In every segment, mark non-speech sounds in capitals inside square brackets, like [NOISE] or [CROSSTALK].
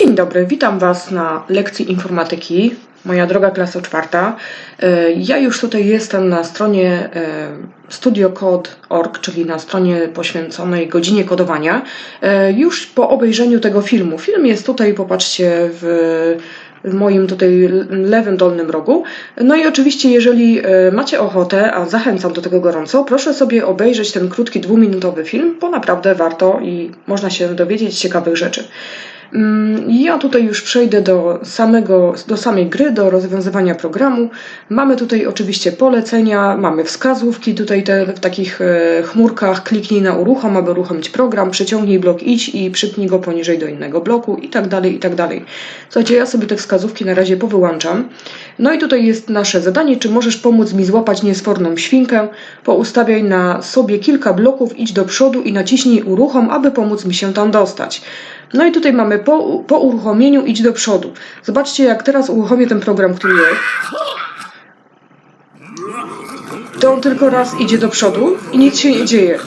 Dzień dobry, witam Was na lekcji informatyki. Moja droga klasa czwarta. E, Ja już tutaj jestem na stronie e, studiocode.org, czyli na stronie poświęconej godzinie kodowania. E, Już po obejrzeniu tego filmu. Film jest tutaj, popatrzcie, w moim tutaj lewym dolnym rogu. No i oczywiście, jeżeli macie ochotę, a zachęcam do tego gorąco, proszę sobie obejrzeć ten krótki dwuminutowy film, bo naprawdę warto i można się dowiedzieć ciekawych rzeczy. Mm, Ja tutaj już przejdę do, samego, do samej gry, do rozwiązywania programu. Mamy tutaj oczywiście polecenia, mamy wskazówki tutaj te, w takich e, chmurkach. Kliknij na uruchom, aby uruchomić program, przyciągnij blok idź i przypnij go poniżej do innego bloku i tak dalej, i tak dalej. Słuchajcie, ja sobie te wskazówki na razie powyłączam. No i tutaj jest nasze zadanie, czy możesz pomóc mi złapać niesforną świnkę? Poustawiaj na sobie kilka bloków, idź do przodu i naciśnij uruchom, aby pomóc mi się tam dostać. No i tutaj mamy po, po uruchomieniu idź do przodu. Zobaczcie, jak teraz uruchomię ten program, który jest. To on tylko raz idzie do przodu i nic się nie dzieje.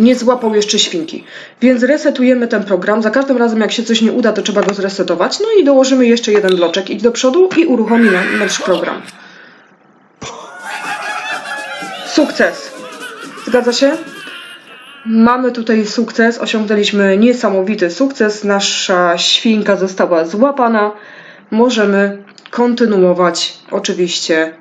Nie złapał jeszcze świnki. Więc resetujemy ten program. Za każdym razem, jak się coś nie uda, to trzeba go zresetować. No i dołożymy jeszcze jeden bloczek. Idź do przodu i uruchomimy nasz program. Sukces. Zgadza się? Mamy tutaj sukces, osiągnęliśmy niesamowity sukces. Nasza świnka została złapana. Możemy kontynuować oczywiście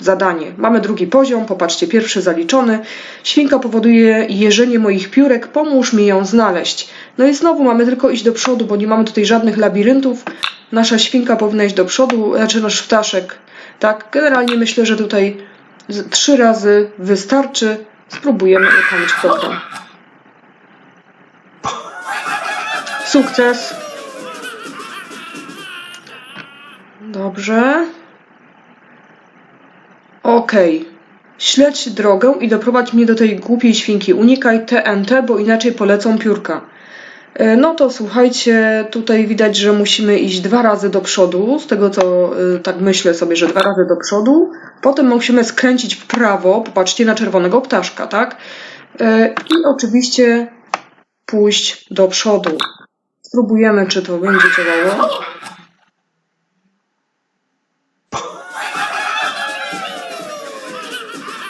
zadanie. Mamy drugi poziom, popatrzcie, pierwszy zaliczony. Świnka powoduje jeżenie moich piórek, pomóż mi ją znaleźć. No i znowu mamy tylko iść do przodu, bo nie mamy tutaj żadnych labiryntów. Nasza świnka powinna iść do przodu, znaczy nasz ptaszek. Tak, generalnie myślę, że tutaj trzy razy wystarczy. Spróbujemy uruchomić program. Sukces. Dobrze. Okej. Śledź drogę i doprowadź mnie do tej głupiej świnki. Unikaj TNT, bo inaczej polecą piórka. E, No to słuchajcie, tutaj widać, że musimy iść dwa razy do przodu, z tego co y, tak myślę sobie, że dwa razy do przodu. Potem musimy skręcić w prawo, popatrzcie na czerwonego ptaszka, tak? E, I oczywiście pójść do przodu. Spróbujemy, czy to będzie działało.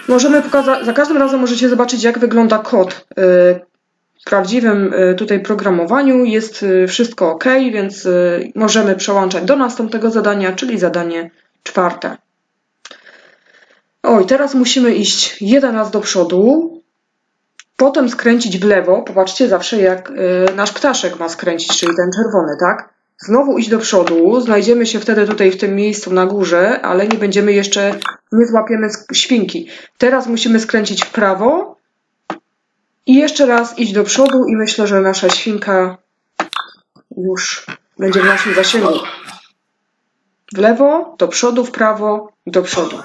Możemy pokazać, za każdym razem możecie zobaczyć, jak wygląda kod. Prawdziwym y, tutaj programowaniu jest y, wszystko ok, więc y, możemy przełączać do następnego zadania, czyli zadanie czwarte. Oj, teraz musimy iść jeden raz do przodu, potem skręcić w lewo. Popatrzcie zawsze, jak nasz ptaszek ma skręcić, czyli ten czerwony, tak? Znowu iść do przodu, znajdziemy się wtedy tutaj w tym miejscu na górze, ale nie będziemy jeszcze, nie złapiemy świnki. Teraz musimy skręcić w prawo i jeszcze raz iść do przodu i myślę, że nasza świnka już będzie w naszym zasięgu. W lewo, do przodu, w prawo, do przodu.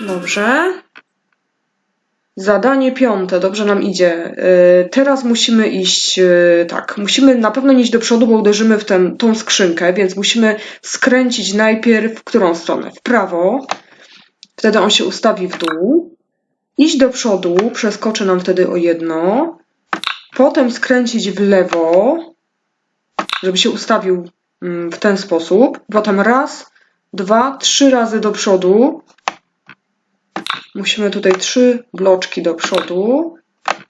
Dobrze. Zadanie piąte, dobrze nam idzie. Yy, Teraz musimy iść, yy, tak, musimy na pewno nie iść do przodu, bo uderzymy w tę, tą skrzynkę, więc musimy skręcić najpierw w którą stronę? W prawo. Wtedy on się ustawi w dół. Iść do przodu, przeskoczy nam wtedy o jedno. Potem skręcić w lewo, żeby się ustawił mm, w ten sposób. Potem raz, dwa, trzy razy do przodu. Musimy tutaj trzy bloczki do przodu.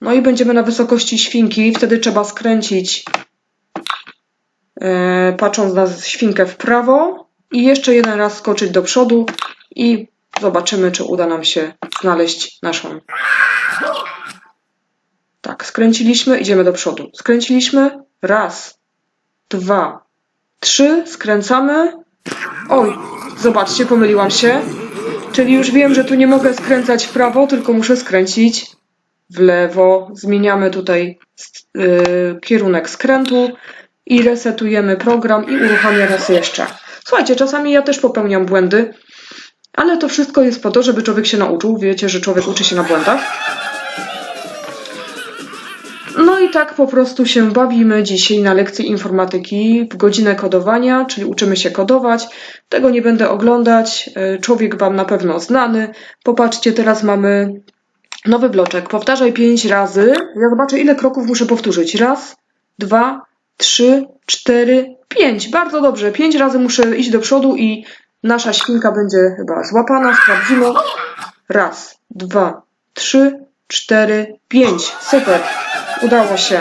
No i będziemy na wysokości świnki. Wtedy trzeba skręcić, e, patrząc na świnkę w prawo. I jeszcze jeden raz skoczyć do przodu i zobaczymy, czy uda nam się znaleźć naszą. Tak, skręciliśmy, idziemy do przodu. Skręciliśmy, raz, dwa, trzy, skręcamy. Oj, zobaczcie, pomyliłam się. Czyli już wiem, że tu nie mogę skręcać w prawo, tylko muszę skręcić w lewo. Zmieniamy tutaj yy, kierunek skrętu i resetujemy program i uruchamiamy raz jeszcze. Słuchajcie, czasami ja też popełniam błędy, ale to wszystko jest po to, żeby człowiek się nauczył. Wiecie, że człowiek uczy się na błędach. No i tak po prostu się bawimy dzisiaj na lekcji informatyki w godzinę kodowania, czyli uczymy się kodować. Tego nie będę oglądać. e, Człowiek Wam na pewno znany. Popatrzcie, teraz mamy Nowy bloczek. Powtarzaj pięć razy. Ja zobaczę, ile kroków muszę powtórzyć. Raz, dwa, trzy, cztery, pięć. Bardzo dobrze. Pięć razy muszę iść do przodu i nasza świnka będzie chyba złapana. Sprawdzimy. Raz, dwa, trzy, cztery, pięć. Super. Udało się.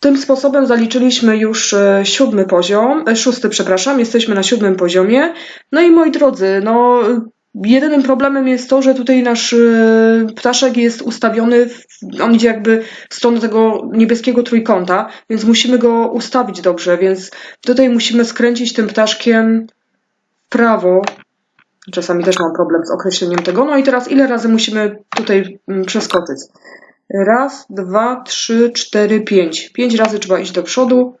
Tym sposobem zaliczyliśmy już e, siódmy poziom, e, szósty, przepraszam, jesteśmy na siódmym poziomie. No i moi drodzy, no jedynym problemem jest to, że tutaj nasz e, ptaszek jest ustawiony, on idzie jakby w stronę tego niebieskiego trójkąta, więc musimy go ustawić dobrze, więc tutaj musimy skręcić tym ptaszkiem w prawo. Czasami też mam problem z określeniem tego. No i teraz ile razy musimy tutaj mm, przeskoczyć? Raz, dwa, trzy, cztery, pięć. Pięć razy trzeba iść do przodu.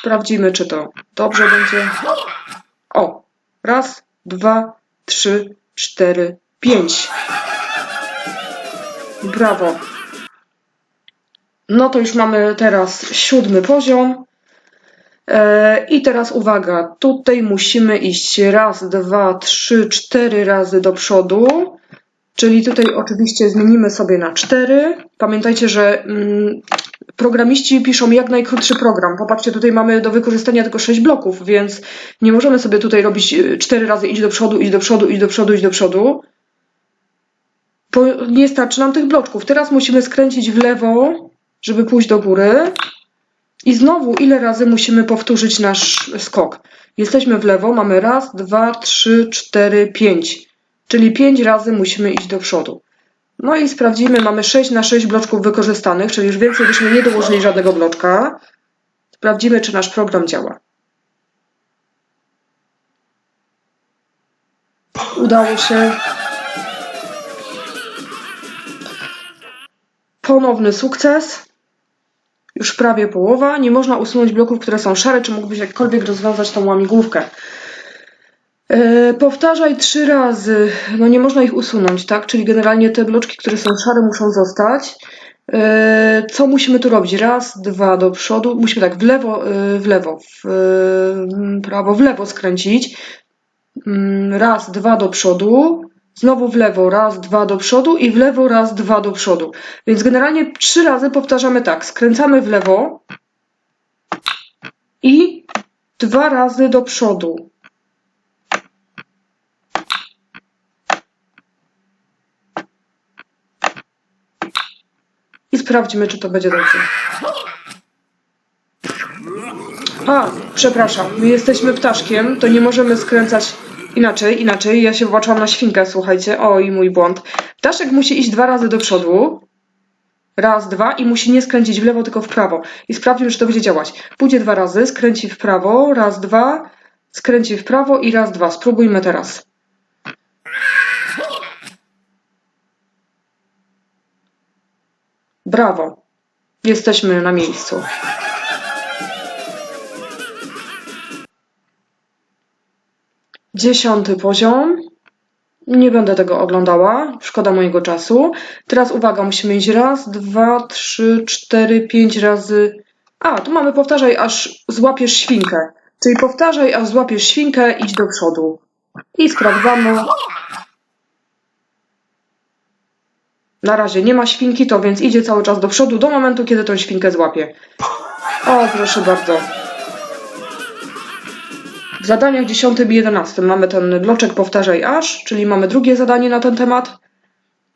Sprawdzimy, czy to dobrze będzie. O! Raz, dwa, trzy, cztery, pięć. Brawo. No to już mamy teraz siódmy poziom. E, I teraz uwaga, tutaj musimy iść raz, dwa, trzy, cztery razy do przodu. Czyli tutaj oczywiście zmienimy sobie na 4. Pamiętajcie, że mm, programiści piszą jak najkrótszy program. Popatrzcie, tutaj mamy do wykorzystania tylko 6 bloków, więc nie możemy sobie tutaj robić 4 razy iść do przodu, iść do przodu, iść do przodu, iść do przodu. Bo nie starczy nam tych bloczków. Teraz musimy skręcić w lewo, żeby pójść do góry. I znowu, ile razy musimy powtórzyć nasz skok? Jesteśmy w lewo, mamy raz, dwa, trzy, cztery, pięć. Czyli 5 razy musimy iść do przodu. No i sprawdzimy, mamy 6 na 6 bloczków wykorzystanych, czyli już więcej byśmy nie dołożyli żadnego bloczka. Sprawdzimy, czy nasz program działa. Udało się. Ponowny sukces. Już prawie połowa. Nie można usunąć bloków, które są szare, czy mógłbyś jakkolwiek rozwiązać tą łamigłówkę. E, powtarzaj trzy razy. No nie można ich usunąć, tak? Czyli generalnie te bloczki, które są szare, muszą zostać. E, co musimy tu robić? Raz, dwa do przodu. Musimy tak w lewo, e, w lewo, w prawo, w lewo skręcić. Mm, raz, dwa do przodu. Znowu w lewo, raz, dwa do przodu i w lewo, raz, dwa do przodu. Więc generalnie trzy razy powtarzamy tak. Skręcamy w lewo i dwa razy do przodu. I sprawdźmy, czy to będzie dobrze. A, przepraszam, my jesteśmy ptaszkiem, to nie możemy skręcać inaczej, inaczej. Ja się włączam na świnkę, słuchajcie. O, i mój błąd. Ptaszek musi iść dwa razy do przodu. Raz, dwa i musi nie skręcić w lewo, tylko w prawo. I sprawdźmy, czy to będzie działać. Pójdzie dwa razy, skręci w prawo, raz, dwa, skręci w prawo i raz, dwa. Spróbujmy teraz. Brawo! Jesteśmy na miejscu. Dziesiąty poziom. Nie będę tego oglądała, szkoda mojego czasu. Teraz uwaga, musimy iść raz, dwa, trzy, cztery, pięć razy. A, tu mamy powtarzaj, aż złapiesz świnkę. Czyli powtarzaj, aż złapiesz świnkę, idź do przodu. I sprawdzamy. Na razie nie ma świnki, to więc idzie cały czas do przodu do momentu, kiedy tą świnkę złapie. O, proszę bardzo. W zadaniach 10 i 11 mamy ten bloczek powtarzaj aż, czyli mamy drugie zadanie na ten temat.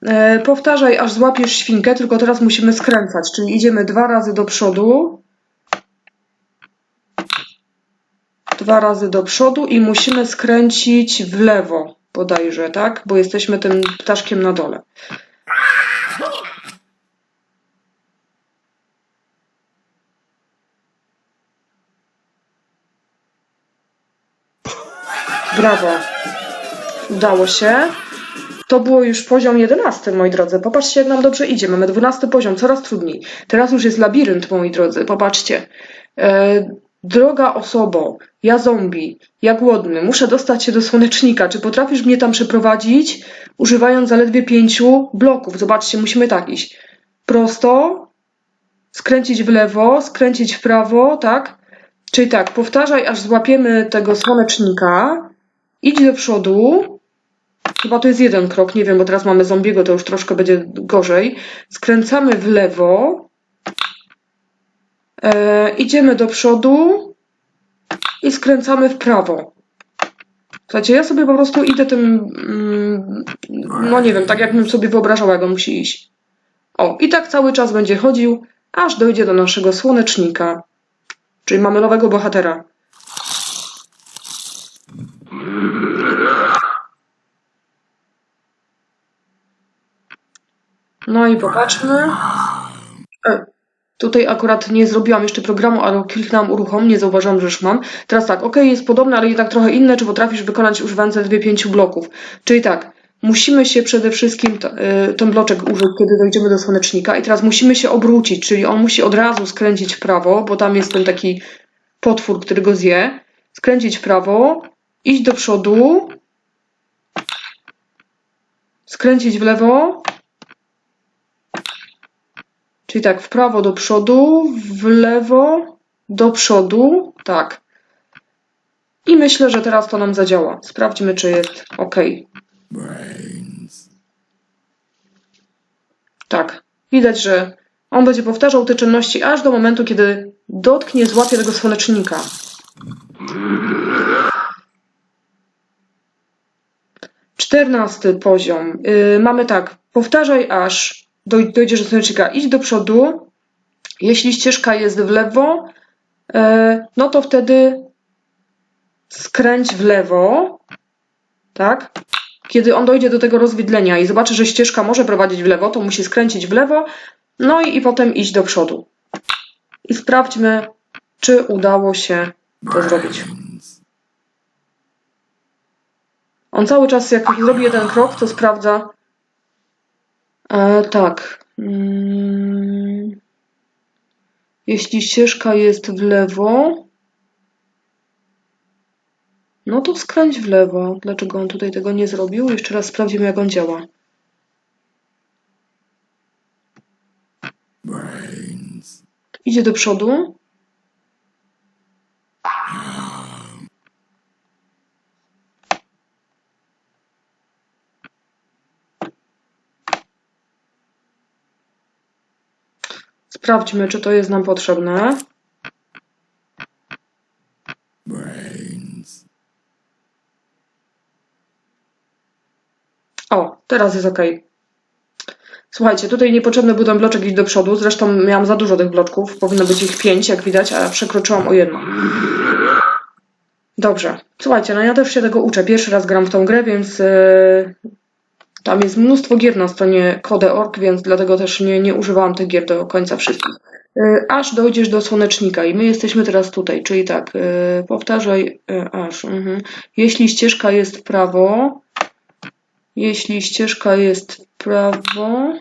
E, powtarzaj aż złapiesz świnkę, tylko teraz musimy skręcać, czyli idziemy dwa razy do przodu. Dwa razy do przodu i musimy skręcić w lewo bodajże, tak? Bo jesteśmy tym ptaszkiem na dole. Brawo. Udało się. To było już poziom 11, moi drodzy. Popatrzcie, jak nam dobrze idzie. Mamy 12 poziom, coraz trudniej. Teraz już jest labirynt, moi drodzy. Popatrzcie. E, droga osobo, ja zombie, ja głodny, muszę dostać się do słonecznika. Czy potrafisz mnie tam przeprowadzić, używając zaledwie pięciu bloków? Zobaczcie, musimy tak iść. Prosto, skręcić w lewo, skręcić w prawo, tak? Czyli tak, powtarzaj, aż złapiemy tego słonecznika. Idź do przodu. chyba to jest jeden krok, nie wiem, bo teraz mamy zombiego, to już troszkę będzie gorzej. Skręcamy w lewo. E, idziemy do przodu i skręcamy w prawo. Słuchajcie, ja sobie po prostu idę tym, mm, no nie wiem, tak jakbym sobie wyobrażała, jak on musi iść. O, i tak cały czas będzie chodził, aż dojdzie do naszego słonecznika. Czyli mamy nowego bohatera. No i popatrzmy. E, tutaj akurat nie zrobiłam jeszcze programu, ale kliknęłam uruchom, nie zauważyłam, że już mam. Teraz tak, ok, jest podobne, ale jednak trochę inne. Czy potrafisz wykonać używając zaledwie pięciu bloków? Czyli tak, musimy się przede wszystkim y, ten bloczek użyć, kiedy dojdziemy do słonecznika i teraz musimy się obrócić, czyli on musi od razu skręcić w prawo, bo tam jest ten taki potwór, który go zje. Skręcić w prawo, iść do przodu, skręcić w lewo, czyli tak, w prawo do przodu, w lewo do przodu, tak. I myślę, że teraz to nam zadziała. Sprawdźmy, czy jest ok. Tak. Widać, że on będzie powtarzał te czynności aż do momentu, kiedy dotknie, złapie tego słonecznika. Czternasty poziom. Yy, mamy tak. Powtarzaj aż dojdziesz do słonecznika. Idź do przodu. Jeśli ścieżka jest w lewo, yy, no to wtedy skręć w lewo. Tak? Kiedy on dojdzie do tego rozwidlenia i zobaczy, że ścieżka może prowadzić w lewo, to musi skręcić w lewo, no i, i potem iść do przodu. I sprawdźmy, czy udało się to zrobić. On cały czas, jak zrobi jeden krok, to sprawdza. E, tak. Mm. Jeśli ścieżka jest w lewo, no to skręć w lewo. Dlaczego on tutaj tego nie zrobił? Jeszcze raz sprawdzimy, jak on działa. Idzie do przodu. Sprawdźmy, czy to jest nam potrzebne. brains, O, teraz jest ok. Słuchajcie, tutaj niepotrzebny był ten bloczek iść do przodu. Zresztą miałam za dużo tych bloczków. Powinno być ich pięć, jak widać, a przekroczyłam o jedno. Dobrze. Słuchajcie, no ja też się tego uczę. Pierwszy raz gram w tą grę, więc yy, tam jest mnóstwo gier na stronie Code.org, więc dlatego też nie, nie używałam tych gier do końca wszystkich. Yy, aż dojdziesz do słonecznika i my jesteśmy teraz tutaj, czyli tak, yy, powtarzaj yy, aż. mhm. Jeśli ścieżka jest w prawo, jeśli ścieżka jest w prawo,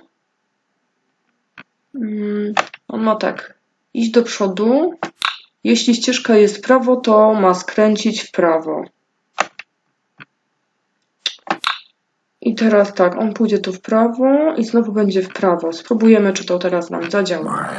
mm, on ma tak, iść do przodu. Jeśli ścieżka jest w prawo, to ma skręcić w prawo. I teraz tak, on pójdzie tu w prawo i znowu będzie w prawo. Spróbujemy, czy to teraz nam zadziała.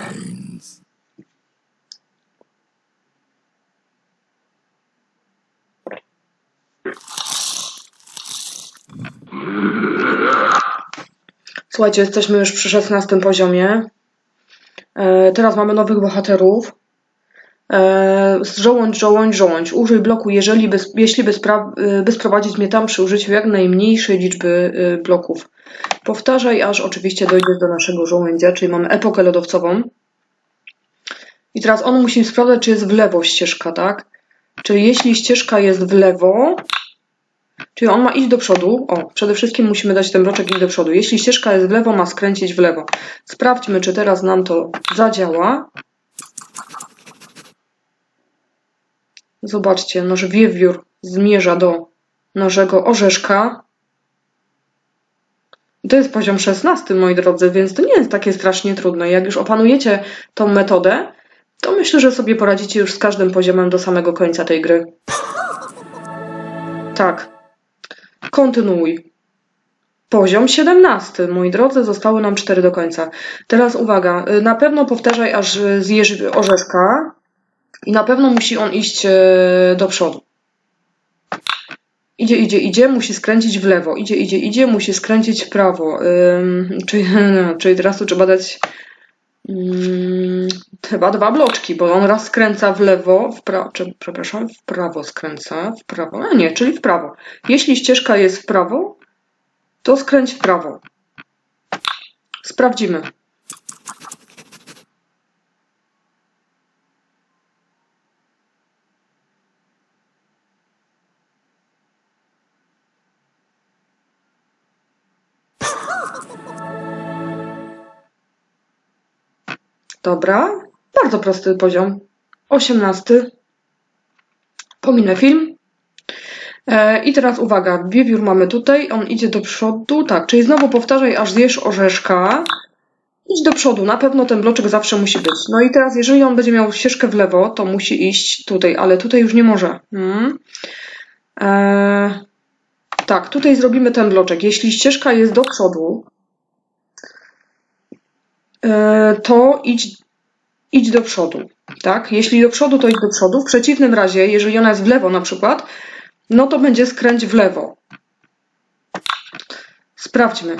Słuchajcie, jesteśmy już przy 16 poziomie. E, teraz mamy nowych bohaterów. E, żołądź, żołądź, żołądź. Użyj bloku, jeżeli by, jeśli by, spra- y, by sprowadzić mnie tam przy użyciu jak najmniejszej liczby y, bloków. Powtarzaj, aż oczywiście dojdziesz do naszego żołędzia, czyli mamy epokę lodowcową. I teraz on musi sprawdzać, czy jest w lewo ścieżka, tak? Czyli jeśli ścieżka jest w lewo, Czyli on ma iść do przodu. O, przede wszystkim musimy dać ten bloczek iść do przodu. Jeśli ścieżka jest w lewo, ma skręcić w lewo. Sprawdźmy, czy teraz nam to zadziała. Zobaczcie, nasz wiewiór zmierza do naszego orzeszka. To jest poziom 16, moi drodzy, więc to nie jest takie strasznie trudne. Jak już opanujecie tą metodę, to myślę, że sobie poradzicie już z każdym poziomem do samego końca tej gry. Tak. Kontynuuj. Poziom 17. Moi drodzy, zostały nam 4 do końca. Teraz uwaga, y, na pewno powtarzaj, aż y, zjesz orzeszka na pewno musi on iść y, do przodu. Idzie, idzie, idzie, musi skręcić w lewo. Idzie, idzie, idzie, musi skręcić w prawo. Czyli, czyli [LAUGHS] teraz tu trzeba dać chyba dwa bloczki, bo on raz skręca w lewo, w prawo, przepraszam, w prawo skręca, w prawo, a nie, czyli w prawo. Jeśli ścieżka jest w prawo, to skręć w prawo. Sprawdzimy. Dobra, bardzo prosty poziom. Osiemnasty. Pominę film. E, I teraz uwaga, wiewiór mamy tutaj, on idzie do przodu, tak, czyli znowu powtarzaj, aż zjesz orzeszka. Idź do przodu, na pewno ten bloczek zawsze musi być. No i teraz, jeżeli on będzie miał ścieżkę w lewo, to musi iść tutaj, ale tutaj już nie może. Hmm. E, tak, tutaj zrobimy ten bloczek. Jeśli ścieżka jest do przodu, to idź, idź do przodu. Tak? Jeśli do przodu, to idź do przodu. W przeciwnym razie, jeżeli ona jest w lewo na przykład, no to będzie skręć w lewo. Sprawdźmy.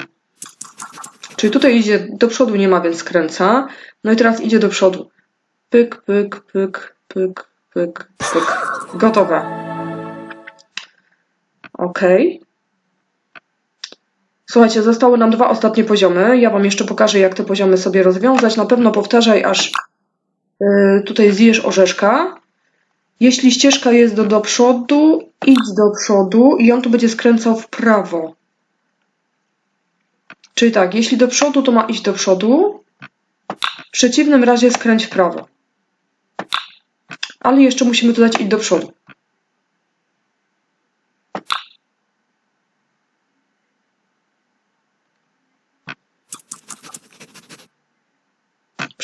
Czyli tutaj idzie do przodu, nie ma, więc skręca. No i teraz idzie do przodu. Pyk, pyk, pyk, pyk, pyk, pyk. Gotowe. Ok. Słuchajcie, zostały nam dwa ostatnie poziomy. Ja Wam jeszcze pokażę, jak te poziomy sobie rozwiązać. Na pewno powtarzaj, aż yy, tutaj zjesz orzeszka. Jeśli ścieżka jest do, do przodu, idź do przodu i on tu będzie skręcał w prawo. Czyli tak, jeśli do przodu, to ma iść do przodu. W przeciwnym razie skręć w prawo. Ale jeszcze musimy dodać idź do przodu.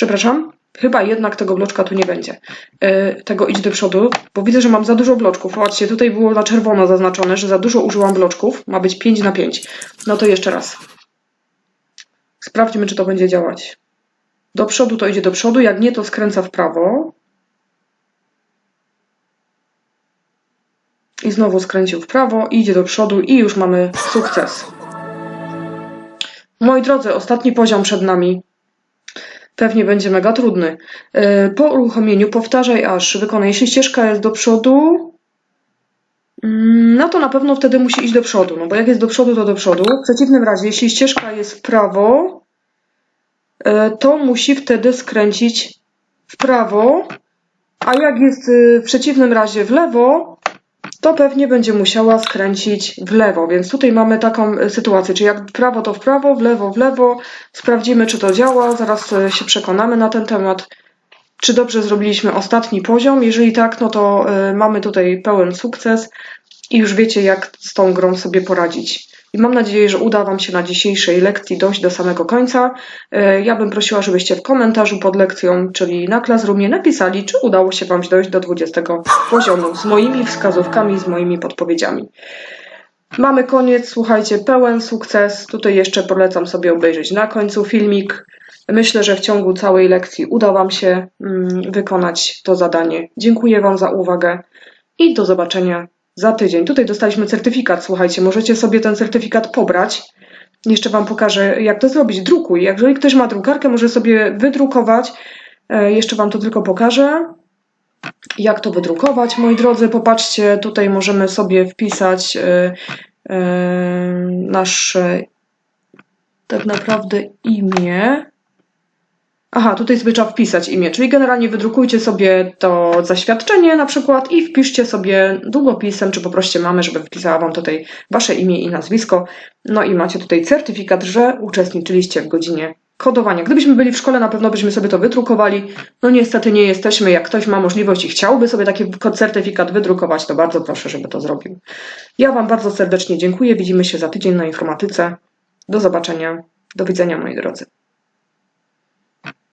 Przepraszam, chyba jednak tego bloczka tu nie będzie. Yy, tego idź do przodu, bo widzę, że mam za dużo bloczków. Zobaczcie, tutaj było na czerwono zaznaczone, że za dużo użyłam bloczków. Ma być 5 na 5. No to jeszcze raz. Sprawdźmy, czy to będzie działać. Do przodu to idzie do przodu, jak nie, to skręca w prawo. I znowu skręcił w prawo, idzie do przodu i już mamy sukces. Moi drodzy, ostatni poziom przed nami. Pewnie będzie mega trudny. Yy, Po uruchomieniu powtarzaj aż wykonaj. Jeśli ścieżka jest do przodu, mm, no to na pewno wtedy musi iść do przodu, no bo jak jest do przodu, to do przodu. W przeciwnym razie, jeśli ścieżka jest w prawo, yy, to musi wtedy skręcić w prawo, a jak jest yy, w przeciwnym razie w lewo, to pewnie będzie musiała skręcić w lewo. Więc tutaj mamy taką y, sytuację, czyli jak w prawo, to w prawo, w lewo, w lewo. Sprawdzimy, czy to działa. Zaraz y, się przekonamy na ten temat. Czy dobrze zrobiliśmy ostatni poziom? Jeżeli tak, no to y, mamy tutaj pełen sukces i już wiecie, jak z tą grą sobie poradzić. I mam nadzieję, że uda Wam się na dzisiejszej lekcji dojść do samego końca. Y, Ja bym prosiła, żebyście w komentarzu pod lekcją, czyli na Classroomie, napisali, czy udało się Wam dojść do 20 poziomu z moimi wskazówkami, z moimi podpowiedziami. Mamy koniec, słuchajcie, pełen sukces. Tutaj jeszcze polecam sobie obejrzeć na końcu filmik. Myślę, że w ciągu całej lekcji uda Wam się mm, wykonać to zadanie. Dziękuję Wam za uwagę i do zobaczenia za tydzień. Tutaj dostaliśmy certyfikat, słuchajcie, możecie sobie ten certyfikat pobrać. Jeszcze Wam pokażę, jak to zrobić. Drukuj. Jeżeli ktoś ma drukarkę, może sobie wydrukować. E, Jeszcze Wam to tylko pokażę. Jak to wydrukować, moi drodzy? Popatrzcie, tutaj możemy sobie wpisać e, e, nasze tak naprawdę imię. Aha, tutaj sobie trzeba wpisać imię, czyli generalnie wydrukujcie sobie to zaświadczenie na przykład i wpiszcie sobie długopisem, czy poproście mamę, żeby wpisała Wam tutaj Wasze imię i nazwisko. No i macie tutaj certyfikat, że uczestniczyliście w godzinie kodowania. Gdybyśmy byli w szkole, na pewno byśmy sobie to wydrukowali. No niestety nie jesteśmy. Jak ktoś ma możliwość i chciałby sobie taki certyfikat wydrukować, to bardzo proszę, żeby to zrobił. Ja Wam bardzo serdecznie dziękuję. Widzimy się za tydzień na informatyce. Do zobaczenia. Do widzenia, moi drodzy.